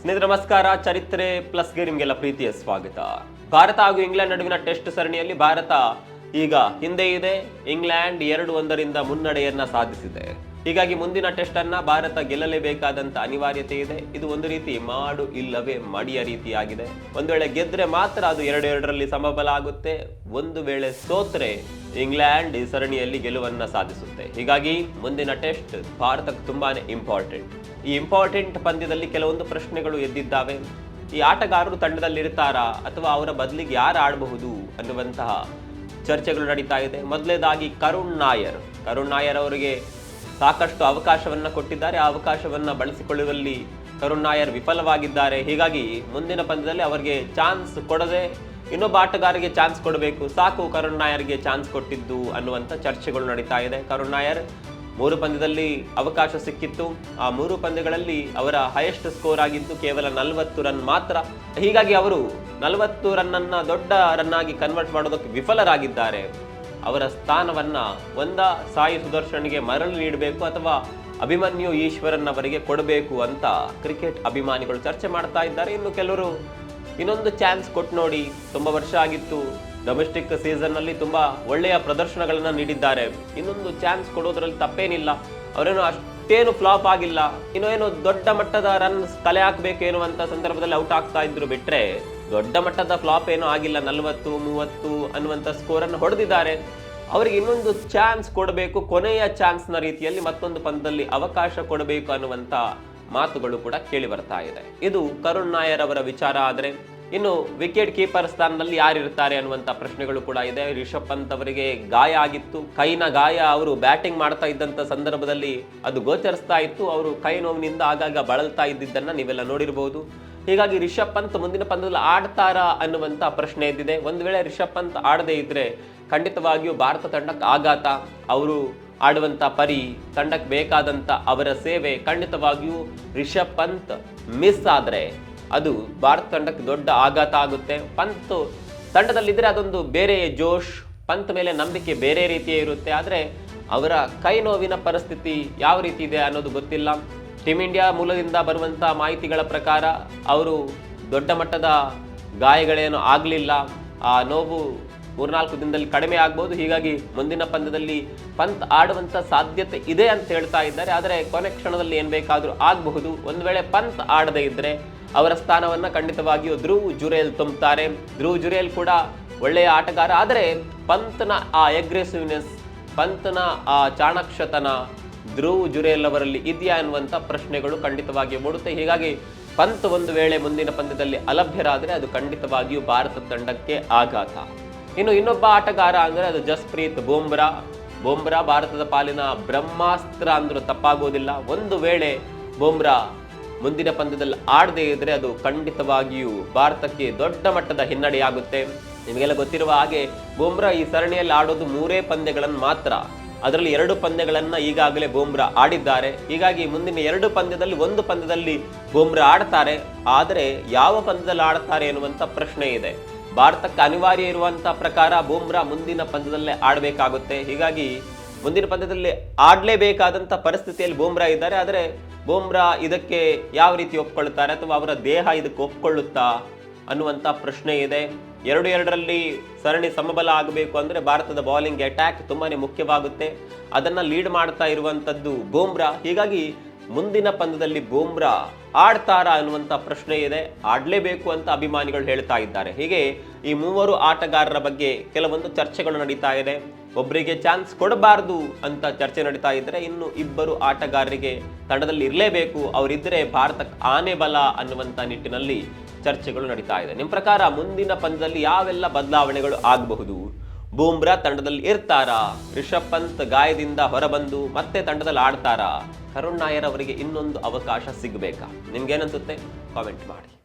ಸ್ನೇಹಿತರೆ, ನಮಸ್ಕಾರ. ಚರಿತ್ರೆ ಪ್ಲಸ್ಗೆ ನಿಮಗೆಲ್ಲ ಪ್ರೀತಿಯ ಸ್ವಾಗತ. ಭಾರತ ಹಾಗೂ ಇಂಗ್ಲೆಂಡ್ ನಡುವಿನ ಟೆಸ್ಟ್ ಸರಣಿಯಲ್ಲಿ ಭಾರತ ಈಗ ಹಿಂದೆ ಇದೆ. ಇಂಗ್ಲೆಂಡ್ ಎರಡು ಒಂದರಿಂದ ಮುನ್ನಡೆಯನ್ನ ಸಾಧಿಸಿದೆ. ಹೀಗಾಗಿ ಮುಂದಿನ ಟೆಸ್ಟ್ ಅನ್ನ ಭಾರತ ಗೆಲ್ಲಲೇಬೇಕಾದಂತ ಅನಿವಾರ್ಯತೆ ಇದೆ. ಇದು ಒಂದು ರೀತಿ ಮಾಡು ಇಲ್ಲವೇ ಮಡಿಯ ರೀತಿಯಾಗಿದೆ. ಒಂದು ವೇಳೆ ಗೆದ್ರೆ ಮಾತ್ರ ಅದು ಎರಡು ಎರಡರಲ್ಲಿ ಸಮಬಲ ಆಗುತ್ತೆ. ಒಂದು ವೇಳೆ ಸೋತ್ರೆ ಇಂಗ್ಲೆಂಡ್ ಈ ಸರಣಿಯಲ್ಲಿ ಗೆಲುವನ್ನ ಸಾಧಿಸುತ್ತೆ. ಹೀಗಾಗಿ ಮುಂದಿನ ಟೆಸ್ಟ್ ಭಾರತಕ್ಕೆ ತುಂಬಾನೇ ಇಂಪಾರ್ಟೆಂಟ್ ಈ ಇಂಪಾರ್ಟೆಂಟ್ ಪಂದ್ಯದಲ್ಲಿ ಕೆಲವೊಂದು ಪ್ರಶ್ನೆಗಳು ಎದ್ದಿದ್ದಾವೆ. ಈ ಆಟಗಾರರು ತಂಡದಲ್ಲಿರ್ತಾರಾ ಅಥವಾ ಅವರ ಬದಲಿಗೆ ಯಾರು ಆಡಬಹುದು ಅನ್ನುವಂತಹ ಚರ್ಚೆಗಳು ನಡೀತಾ ಇದೆ. ಮೊದಲೇದಾಗಿ ಕರುಣ್ ನಾಯರ್. ಕರುಣ್ ನಾಯರ್ ಅವರಿಗೆ ಸಾಕಷ್ಟು ಅವಕಾಶವನ್ನು ಕೊಟ್ಟಿದ್ದಾರೆ. ಆ ಅವಕಾಶವನ್ನು ಬಳಸಿಕೊಳ್ಳುವಲ್ಲಿ ಕರುಣ್ ನಾಯರ್ ವಿಫಲವಾಗಿದ್ದಾರೆ. ಹೀಗಾಗಿ ಮುಂದಿನ ಪಂದ್ಯದಲ್ಲಿ ಅವರಿಗೆ ಚಾನ್ಸ್ ಕೊಡದೆ ಇನ್ನೊಬ್ಬ ಆಟಗಾರರಿಗೆ ಚಾನ್ಸ್ ಕೊಡಬೇಕು. ಸಾಕು ಕರುಣ್ ನಾಯರ್ಗೆ ಚಾನ್ಸ್ ಕೊಟ್ಟಿದ್ದು ಅನ್ನುವಂಥ ಚರ್ಚೆಗಳು ನಡೀತಾ ಇದೆ. ಕರುಣ್ ನಾಯರ್ ಮೂರು ಪಂದ್ಯದಲ್ಲಿ ಅವಕಾಶ ಸಿಕ್ಕಿತ್ತು. ಆ ಮೂರು ಪಂದ್ಯಗಳಲ್ಲಿ ಅವರ ಹೈಯೆಸ್ಟ್ ಸ್ಕೋರ್ ಆಗಿದ್ದು ಕೇವಲ ನಲವತ್ತು ರನ್ ಮಾತ್ರ. ಹೀಗಾಗಿ ಅವರು ನಲವತ್ತು ರನ್ನನ್ನು ದೊಡ್ಡ ರನ್ ಆಗಿ ಕನ್ವರ್ಟ್ ಮಾಡೋದಕ್ಕೆ ವಿಫಲರಾಗಿದ್ದಾರೆ. ಅವರ ಸ್ಥಾನವನ್ನ ಒಂದ ಸಾಯಿ ಸುದರ್ಶನ್ಗೆ ಮರಳಿ ನೀಡಬೇಕು ಅಥವಾ ಅಭಿಮನ್ಯು ಈಶ್ವರನ್ ಅವರಿಗೆ ಕೊಡಬೇಕು ಅಂತ ಕ್ರಿಕೆಟ್ ಅಭಿಮಾನಿಗಳು ಚರ್ಚೆ ಮಾಡ್ತಾ ಇದ್ದಾರೆ. ಇನ್ನು ಕೆಲವರು ಇನ್ನೊಂದು ಚಾನ್ಸ್ ಕೊಟ್ಟು ನೋಡಿ ತುಂಬ ವರ್ಷ ಆಗಿತ್ತು. ಡೊಮೆಸ್ಟಿಕ್ ಸೀಸನ್ನಲ್ಲಿ ತುಂಬ ಒಳ್ಳೆಯ ಪ್ರದರ್ಶನಗಳನ್ನು ನೀಡಿದ್ದಾರೆ. ಇನ್ನೊಂದು ಚಾನ್ಸ್ ಕೊಡೋದ್ರಲ್ಲಿ ತಪ್ಪೇನಿಲ್ಲ. ಅವರೇನು ಅಷ್ಟೇನು ಫ್ಲಾಪ್ ಆಗಿಲ್ಲ. ಇನ್ನೇನು ದೊಡ್ಡ ಮಟ್ಟದ ರನ್ಸ್ ತಲೆ ಹಾಕಬೇಕು ಎನ್ನುವಂಥ ಸಂದರ್ಭದಲ್ಲಿ ಔಟ್ ಆಗ್ತಾ ಇದ್ರು ಬಿಟ್ರೆ ದೊಡ್ಡ ಮಟ್ಟದ ಫ್ಲಾಪ್ ಏನೂ ಆಗಿಲ್ಲ. ನಲವತ್ತು, ಮೂವತ್ತು ಅನ್ನುವಂಥ ಸ್ಕೋರನ್ನು ಹೊಡೆದಿದ್ದಾರೆ. ಅವರಿಗೆ ಇನ್ನೊಂದು ಚಾನ್ಸ್ ಕೊಡಬೇಕು, ಕೊನೆಯ ಚಾನ್ಸ್ನ ರೀತಿಯಲ್ಲಿ ಮತ್ತೊಂದು ಪಂದ್ಯದಲ್ಲಿ ಅವಕಾಶ ಕೊಡಬೇಕು ಅನ್ನುವಂಥ ಮಾತುಗಳು ಕೂಡ ಕೇಳಿ ಬರ್ತಾ ಇದೆ. ಇದು ಕರುಣ್ ನಾಯರ್ ಅವರ ವಿಚಾರ ಆದರೆ. ಇನ್ನು ವಿಕೆಟ್ ಕೀಪರ್ ಸ್ಥಾನದಲ್ಲಿ ಯಾರಿರ್ತಾರೆ ಅನ್ನುವಂಥ ಪ್ರಶ್ನೆಗಳು ಕೂಡ ಇದೆ. ರಿಷಬ್ ಪಂತ್ ಅವರಿಗೆ ಗಾಯ ಆಗಿತ್ತು. ಕೈನ ಗಾಯ ಅವರು ಬ್ಯಾಟಿಂಗ್ ಮಾಡ್ತಾ ಇದ್ದಂಥ ಸಂದರ್ಭದಲ್ಲಿ ಅದು ಗೋಚರಿಸ್ತಾ ಇತ್ತು. ಅವರು ಕೈ ನೋವಿನಿಂದ ಆಗಾಗ ಬಳಲ್ತಾ ಇದ್ದಿದ್ದನ್ನು ನೀವೆಲ್ಲ ನೋಡಿರಬಹುದು ಹೀಗಾಗಿ ರಿಷಬ್ ಪಂತ್ ಮುಂದಿನ ಪಂದ್ಯದಲ್ಲಿ ಆಡ್ತಾರಾ ಅನ್ನುವಂಥ ಪ್ರಶ್ನೆ ಇದ್ದಿದೆ ಒಂದು ವೇಳೆ ರಿಷಬ್ ಪಂತ್ ಆಡದೇ ಇದ್ದರೆ ಖಂಡಿತವಾಗಿಯೂ ಭಾರತ ತಂಡಕ್ಕೆ ಆಘಾತ. ಅವರು ಆಡುವಂಥ ಪರಿ ತಂಡಕ್ಕೆ ಬೇಕಾದಂಥ ಅವರ ಸೇವೆ ಖಂಡಿತವಾಗಿಯೂ ರಿಷಬ್ ಪಂತ್ ಮಿಸ್ ಆದರೆ ಅದು ಭಾರತ ತಂಡಕ್ಕೆ ದೊಡ್ಡ ಆಘಾತ ಆಗುತ್ತೆ. ಪಂತ್ ತಂಡದಲ್ಲಿದ್ದರೆ ಅದೊಂದು ಬೇರೆ ಜೋಶ್, ಪಂತ್ ಮೇಲೆ ನಂಬಿಕೆ ಬೇರೆ ರೀತಿಯೇ ಇರುತ್ತೆ. ಆದರೆ ಅವರ ಕೈ ನೋವಿನ ಪರಿಸ್ಥಿತಿ ಯಾವ ರೀತಿ ಇದೆ ಅನ್ನೋದು ಗೊತ್ತಿಲ್ಲ. ಟೀಮ್ ಇಂಡಿಯಾ ಮೂಲದಿಂದ ಬರುವಂಥ ಮಾಹಿತಿಗಳ ಪ್ರಕಾರ ಅವರು ದೊಡ್ಡ ಮಟ್ಟದ ಗಾಯಗಳೇನು ಆಗಲಿಲ್ಲ. ಆ ನೋವು ಮೂರ್ನಾಲ್ಕು ದಿನದಲ್ಲಿ ಕಡಿಮೆ ಆಗ್ಬೋದು. ಹೀಗಾಗಿ ಮುಂದಿನ ಪಂದ್ಯದಲ್ಲಿ ಪಂತ್ ಆಡುವಂಥ ಸಾಧ್ಯತೆ ಇದೆ ಅಂತ ಹೇಳ್ತಾ ಇದ್ದಾರೆ. ಆದರೆ ಕೊನೆ ಕ್ಷಣದಲ್ಲಿ ಏನು ಬೇಕಾದರೂ ಆಗಬಹುದು. ಒಂದು ವೇಳೆ ಪಂತ್ ಆಡದೇ ಇದ್ದರೆ ಅವರ ಸ್ಥಾನವನ್ನು ಖಂಡಿತವಾಗಿಯೂ ಧ್ರುವ್ ಜುರೇಲ್ ತುಂಬುತ್ತಾರೆ ಧ್ರುವ್ ಜುರೇಲ್ ಕೂಡ ಒಳ್ಳೆಯ ಆಟಗಾರ, ಆದರೆ ಪಂತ್ನ ಆ ಎಗ್ರೆಸಿವ್ನೆಸ್ ಪಂತ್ನ ಆ ಚಾಣಕ್ಷತನ ಧ್ರುವ್ ಜುರೇಲ್ ಅವರಲ್ಲಿ ಇದೆಯಾ ಎನ್ನುವಂಥ ಪ್ರಶ್ನೆಗಳು ಖಂಡಿತವಾಗಿ ಮೂಡುತ್ತೆ. ಹೀಗಾಗಿ ಪಂತ್ ಒಂದು ವೇಳೆ ಮುಂದಿನ ಪಂದ್ಯದಲ್ಲಿ ಅಲಭ್ಯರಾದರೆ ಅದು ಖಂಡಿತವಾಗಿಯೂ ಭಾರತ ತಂಡಕ್ಕೆ ಆಘಾತ. ಇನ್ನು ಇನ್ನೊಬ್ಬ ಆಟಗಾರ ಅಂದರೆ ಅದು ಜಸ್ಪ್ರೀತ್ ಬೂಮ್ರಾ. ಬೂಮ್ರಾ ಭಾರತದ ಪಾಲಿನ ಬ್ರಹ್ಮಾಸ್ತ್ರ ಅಂದರೂ ತಪ್ಪಾಗೋದಿಲ್ಲ. ಒಂದು ವೇಳೆ ಬೂಮ್ರಾ ಮುಂದಿನ ಪಂದ್ಯದಲ್ಲಿ ಆಡದೇ ಇದ್ರೆ ಅದು ಖಂಡಿತವಾಗಿಯೂ ಭಾರತಕ್ಕೆ ದೊಡ್ಡ ಮಟ್ಟದ ಹಿನ್ನಡೆಯಾಗುತ್ತೆ. ನಿಮಗೆಲ್ಲ ಗೊತ್ತಿರುವ ಹಾಗೆ ಬೂಮ್ರಾ ಈ ಸರಣಿಯಲ್ಲಿ ಆಡೋದು ಮೂರೇ ಪಂದ್ಯಗಳನ್ನು ಮಾತ್ರ. ಅದರಲ್ಲಿ ಎರಡು ಪಂದ್ಯಗಳನ್ನು ಈಗಾಗಲೇ ಬೂಮ್ರಾ ಆಡಿದ್ದಾರೆ. ಹೀಗಾಗಿ ಮುಂದಿನ ಎರಡು ಪಂದ್ಯದಲ್ಲಿ ಒಂದು ಪಂದ್ಯದಲ್ಲಿ ಬೂಮ್ರಾ ಆಡ್ತಾರೆ. ಆದರೆ ಯಾವ ಪಂದ್ಯದಲ್ಲಿ ಆಡ್ತಾರೆ ಎನ್ನುವಂಥ ಪ್ರಶ್ನೆ ಇದೆ. ಭಾರತಕ್ಕೆ ಅನಿವಾರ್ಯ ಇರುವಂಥ ಪ್ರಕಾರ ಬೂಮ್ರಾ ಮುಂದಿನ ಪಂದ್ಯದಲ್ಲೇ ಆಡಬೇಕಾಗುತ್ತೆ. ಹೀಗಾಗಿ ಮುಂದಿನ ಪಂದ್ಯದಲ್ಲಿ ಆಡಲೇಬೇಕಾದಂಥ ಪರಿಸ್ಥಿತಿಯಲ್ಲಿ ಬೂಮ್ರಾ ಇದ್ದಾರೆ. ಆದರೆ ಬೂಮ್ರಾ ಇದಕ್ಕೆ ಯಾವ ರೀತಿ ಒಪ್ಕೊಳ್ತಾರೆ ಅಥವಾ ಅವರ ದೇಹ ಇದಕ್ಕೆ ಒಪ್ಕೊಳ್ಳುತ್ತಾ ಅನ್ನುವಂಥ ಪ್ರಶ್ನೆ ಇದೆ. ಎರಡು ಎರಡರಲ್ಲಿ ಸರಣಿ ಸಮಬಲ ಆಗಬೇಕು ಅಂದರೆ ಭಾರತದ ಬೌಲಿಂಗ್ ಅಟ್ಯಾಕ್ ತುಂಬಾನೇ ಮುಖ್ಯವಾಗುತ್ತೆ. ಅದನ್ನ ಲೀಡ್ ಮಾಡ್ತಾ ಇರುವಂಥದ್ದು ಬೂಮ್ರಾ. ಹೀಗಾಗಿ ಮುಂದಿನ ಪಂದ್ಯದಲ್ಲಿ ಬೂಮ್ರಾ ಆಡ್ತಾರಾ ಅನ್ನುವಂಥ ಪ್ರಶ್ನೆ ಇದೆ. ಆಡಲೇಬೇಕು ಅಂತ ಅಭಿಮಾನಿಗಳು ಹೇಳ್ತಾ ಇದ್ದಾರೆ. ಹೀಗೆ ಈ ಮೂವರು ಆಟಗಾರರ ಬಗ್ಗೆ ಕೆಲವೊಂದು ಚರ್ಚೆಗಳು ನಡೀತಾ ಇದೆ. ಒಬ್ಬರಿಗೆ ಚಾನ್ಸ್ ಕೊಡಬಾರ್ದು ಅಂತ ಚರ್ಚೆ ನಡೀತಾ ಇದ್ದರೆ ಇನ್ನು ಇಬ್ಬರು ಆಟಗಾರರಿಗೆ ತಂಡದಲ್ಲಿ ಇರಲೇಬೇಕು. ಅವರಿದ್ದರೆ ಭಾರತಕ್ಕೆ ಆನೆ ಬಲ ಅನ್ನುವಂಥ ನಿಟ್ಟಿನಲ್ಲಿ ಚರ್ಚೆಗಳು ನಡೀತಾ ಇದೆ. ನಿಮ್ಮ ಪ್ರಕಾರ ಮುಂದಿನ ಪಂದ್ಯದಲ್ಲಿ ಯಾವೆಲ್ಲ ಬದಲಾವಣೆಗಳು ಆಗಬಹುದು? ಬೂಮ್ರಾ ತಂಡದಲ್ಲಿ ಇರ್ತಾರಾ? ರಿಷಬ್ ಪಂತ್ ಗಾಯದಿಂದ ಹೊರಬಂದು ಮತ್ತೆ ತಂಡದಲ್ಲಿ ಆಡ್ತಾರಾ? ಕರುಣ್ ನಾಯರ್ ಅವರಿಗೆ ಇನ್ನೊಂದು ಅವಕಾಶ ಸಿಗಬೇಕಾ? ನಿಮ್ಗೇನನ್ಸುತ್ತೆ? ಕಾಮೆಂಟ್ ಮಾಡಿ.